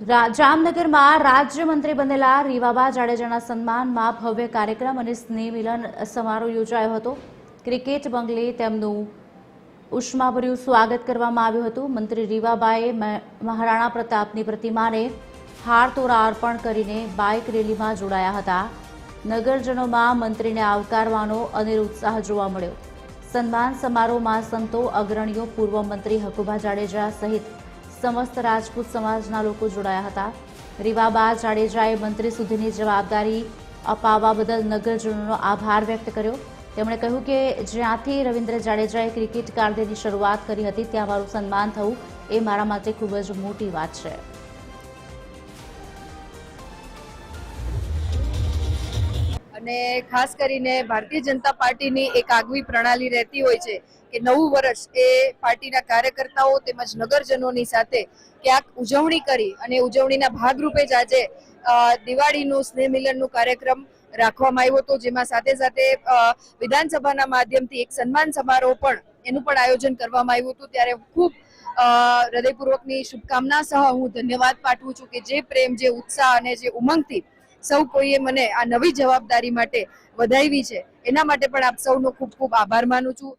જામનગરમાં રાજ્યમંત્રી બનેલા રીવાબા જાડેજાના સન્માનમાં ભવ્ય કાર્યક્રમ અને સ્નેહ મિલન સમારોહ યોજાયો હતો. ક્રિકેટ બંગલે તેમનું ઉષ્માભર્યું સ્વાગત કરવામાં આવ્યું હતું. મંત્રી રીવાબાએ મહારાણા પ્રતાપની પ્રતિમાને હારતોરા અર્પણ કરીને બાઇક રેલીમાં જોડાયા હતા. નગરજનોમાં મંત્રીને આવકારવાનો અનેર ઉત્સાહ જોવા મળ્યો. સન્માન સમારોહમાં સંતો, અગ્રણીઓ, પૂર્વ મંત્રી હકુભા જાડેજા સહિત સમસ્ત રાજપૂત સમાજના લોકો જોડાયા હતા. રીવાબા જાડેજાએ મંત્રી સુધીની જવાબદારી અપાવવા બદલ નગરજનોનો આભાર વ્યક્ત કર્યો. તેમણે કહ્યું કે જ્યાંથી રવિન્દ્ર જાડેજાએ ક્રિકેટ કારકિર્દીની શરૂઆત કરી હતી, ત્યાં મારું સન્માન થવું એ મારા માટે ખૂબ જ મોટી વાત છે. અને ખાસ કરીને ભારતીય જનતા પાર્ટીની એક આગવી પ્રણાલી રહેતી હોય છે કે નવું વર્ષ એ પાર્ટીના કાર્યકર્તાઓ તેમજ નગરજનોની સાથે ક્યાંક ઉજવણી કરી અને ઉજવણીના ભાગરૂપે જ આજે દિવાળીનું સ્નેહ મિલનનું કાર્યક્રમ રાખવામાં આવ્યો હતો, જેમાં સાથે સાથે વિધાનસભાના માધ્યમથી એક સન્માન સમારોહ પણ એનું પણ આયોજન કરવામાં આવ્યું હતું. ત્યારે ખૂબ હૃદયપૂર્વકની શુભકામના સહ હું ધન્યવાદ પાઠવું છું કે જે પ્રેમ, જે ઉત્સાહ અને જે ઉમંગથી સૌ કોઈએ મને આ નવી જવાબદારી માટે વધાવી છે. એના માટે પણ આપ સૌનો ખૂબ ખૂબ આભાર માનું છું.